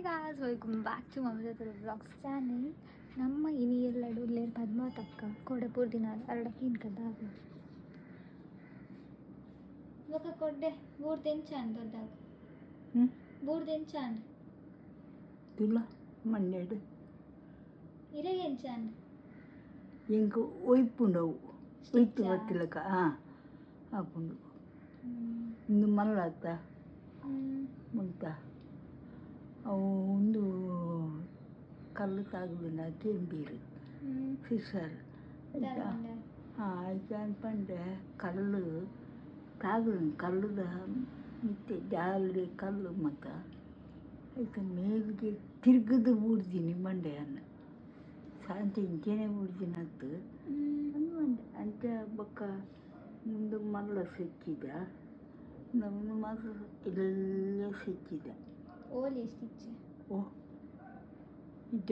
guys welcome back to Mamata blogs channel ನಮ್ಮ ಇನಿ ಎಲ್ಲಡು lair ಪದ್ಮಾವತಕ್ಕ ಕೊಡಪೂರ್ ದಿನ ಅರಡಕ್ಕಿನ್ ಕದಾಗ ఒక కొడ్డే బూరు తెంచాను దొడ్డాక ಹ್ಞೂ బూరు తెంచాను ತುಲ ಮಣ್ಣೆಡು ఇరగించాను ಎಂಕು ಒಯ್ಪುಂಡವು ಒಯ್ತು ಗೊತ್ತಿಲ್ಲಕ ಹಾಂ ಹಾಕೊಂಡು ಇಂದು ಮಲ್ಲಾತ ಮುಲ್ತ ಅವು ಒಂದು ಕಲ್ಲು ತಾಗುದಿಲ್ಲ ಕೆಂಬೀರು ಫಿಶರ್ ಆಯ್ತಾ ಹಾಂ ಆಯ್ತಾ ಅನ್ಪಂಡೆ ಕಲ್ಲು ತಾಗುದು ಕಲ್ಲುದ ಮಿತ್ತೆ ಜಾಲಿ ಕಲ್ಲು ಮತ್ತ ಆಯ್ತು ಮೇಲ್ಗೆ ತಿರ್ಗದು ಬೂಡ್ತೀನಿ ಮಂಡೆಯನ್ನು ಸಾಂಜೆ ಇಂಚೆನೆ ಬೂಡ್ತೀನಿ ಅತ್ತು ಮಂಡೆ ಅಂಚ ಬಕ್ಕ ಮುಂದೆ ಮಲ್ಲ ಸಿಕ್ಕಿದ ನಮ್ಮ ಮಾತ್ರ ಎಲ್ಲ ಸಿಕ್ಕಿದ ಓಲಿ ಎಷ್ಟಿಚ್ಚೆ? ಓ ಇದ್ದ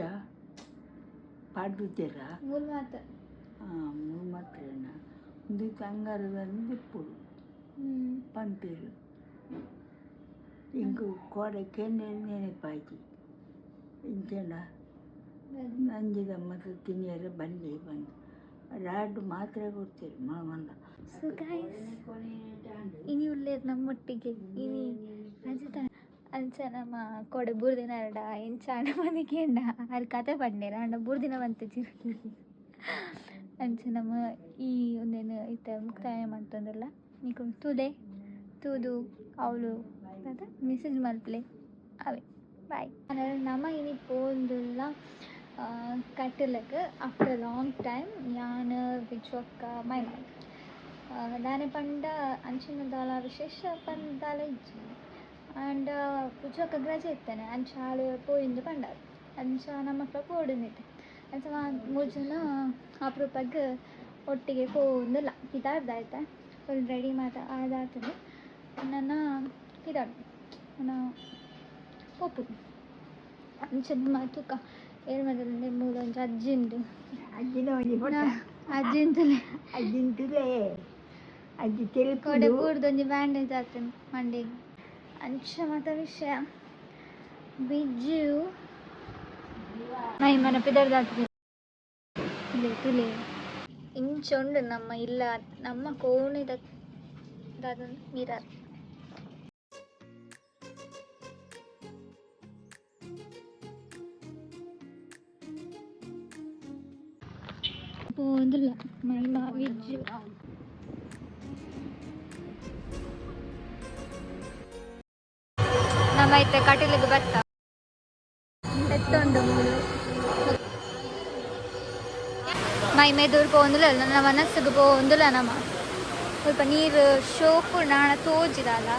ಪಾಡ್ದಿದ್ದೀರ ಮೂರು ಮಾತು. ಹಾಂ ಮೂರು ಮಾತ್ರ ಒಂದು ಮುಂದೆ ದಿಪ್ಪುಡು ಹ್ಞೂ ಪಂಪೀರು ಇಂಕು ಕೋಡಕ್ಕೆ ನೆನಪಾಯ್ತು ಇಂಚೆಂಡ ನಂಜಿದ ಮತ್ತು ತಿನಿಯರ ಬಂದೆ ಬಂದು ರಾಡ್ ಮಾತ್ರ ಕೊಡ್ತೀರಿ ಮಾಮಲ್ಲ ಸೊ ಗೈಸ್ ಇನಿ ಉಳ್ಳೇರು ನಮ್ಮೊಟ್ಟಿಗೆ ಇನಿ ಅಂಚ ಅಂಚ ನಮ್ಮ ಕೊಡೆ ಬೂರ್ದಿನ ಅರಡ ಎಂಚ ಅಣ್ಣ ಮದಿಗೆ ಎಂಡ ಅಲ್ಲಿ ಕತೆ ಪಡ್ನೇರ ಅಣ್ಣ ಬುರ್ದಿನ ಬಂತು ಚಿರುಕಿ ಅಂಚ ನಮ್ಮ ಈ ಒಂದೇನು ಇತ್ತ ಮುಕ್ತಾಯ ಮಾಡ್ತಂದಲ್ಲ ನೀ ತುದೆ ತೂದು ಅವಳು ಮೆಸೇಜ್ ಮಲ್ಪೊಲಿ ಅವೆ ಬಾಯ್ ನಮ್ಮ ಇನಿ ಪೋವೊಂದುಲ್ಲ ಕಟ್ಟಿಲಕ್ಕ ಆಫ್ಟರ್ ಲಾಂಗ್ ಟೈಮ್ ನಾನ್ ಬಿಜು ಅಕ್ಕ ಮೈ ಮಾಮ ಪಂಡ ಅಂಚಿನ ದಾಲ ವಿಶೇಷ ಪಂದಾಲ ಇಜ್ಜಿ. ಆಂಡ್ ಬಿಜು ಅಕ್ಕ ಗ್ರಾಜುಯೇಟ್ ಅಂಚ ಆಳು ಪೋಯಿಂದು ಪಂಡ ಅಂಚ ನಮ್ಮ ಅಕ್ಕ ಕೋಡಿನಿಟ್ಟೆ ಅಂಚ ಮಾ ಮೂಜುನ ಅಪ್ರೂಪಗ್ ಒಟ್ಟಿಗೆ ಪೋವೊಂದುಲ್ಲ ಪಿದಾರ್ದ್ ಆಯ್ತಾ ಫುಲ್ ರೆಡಿ ಮಾತ ಆದಾತುಂಡು ನನ್ನ ಇದಾಡು ನನ್ನ ಪೋಪು ಅಂಚದ ಮಾತುಕ ಏನು ಮೊದಲನೇ ಮೂರೊಂದು ಅಜ್ಜಿಂದು ಅಜ್ಜಿನ ಒಂಜಿ ಪುಟ್ಟ ಅಜ್ಜಿಂತಲೇ ಅಜ್ಜಿಂತಲೇ ಅಜ್ಜಿ ಕೊಡೆ ತಿಳ್ಕೊಂಡು ಬೂರ್ದೊಂಜಿ ಬ್ಯಾಂಡೇಜ್ ಆತನು ಮಂಡಿಗೆ ಅಂಚ ಮತ ವಿಷಯ ಬಿಜ್ಜು ಮೈ ಮನ ಪಿದರ್ದಾಗ್ತದೆ ತುಲೆ ತುಲೆ ಇಂಚೊಂಡು ನಮ್ಮ ಇಲ್ಲ ನಮ್ಮ ಕೋಣೆದ ದಾದೊಂದು ಮಿರರ್ പോന്നില്ല മൈമ വിജു ನಮ್ಮೈತೆ ಕಟೀಲಿಗೆ ಭತ್ತ ಎತ್ತೊಂಡು ಮೂರು ಮೈ ಮೆದೂರು ಪೋಂದುಲ ನನ್ನ ಮನಸ್ಸಿಗೆ ಪೋಂದುಲ ನಮ್ಮ ಸ್ವಲ್ಪ ನೀರು ಶೋಕು ನಾಣ ತೋಜಿದಲ್ಲ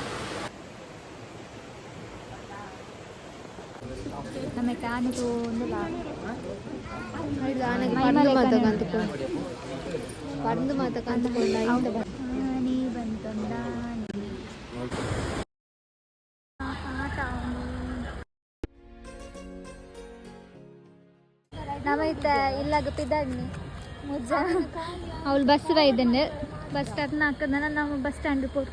ಆನೆ ತೋಂದು ಆನೆ ನಮೈತೆ ಇಲ್ಲ ಪಿದಣ್ಣಿ ಮುಜ್ಜ ಅವಳು ಬಸ್ ಬೈದಂಡೆ ಬಸ್ ಸ್ಟಾಪ್ ಹಾಕದ ನಾವು ಬಸ್ ಸ್ಟ್ಯಾಂಡ್ ಹೋಗಿ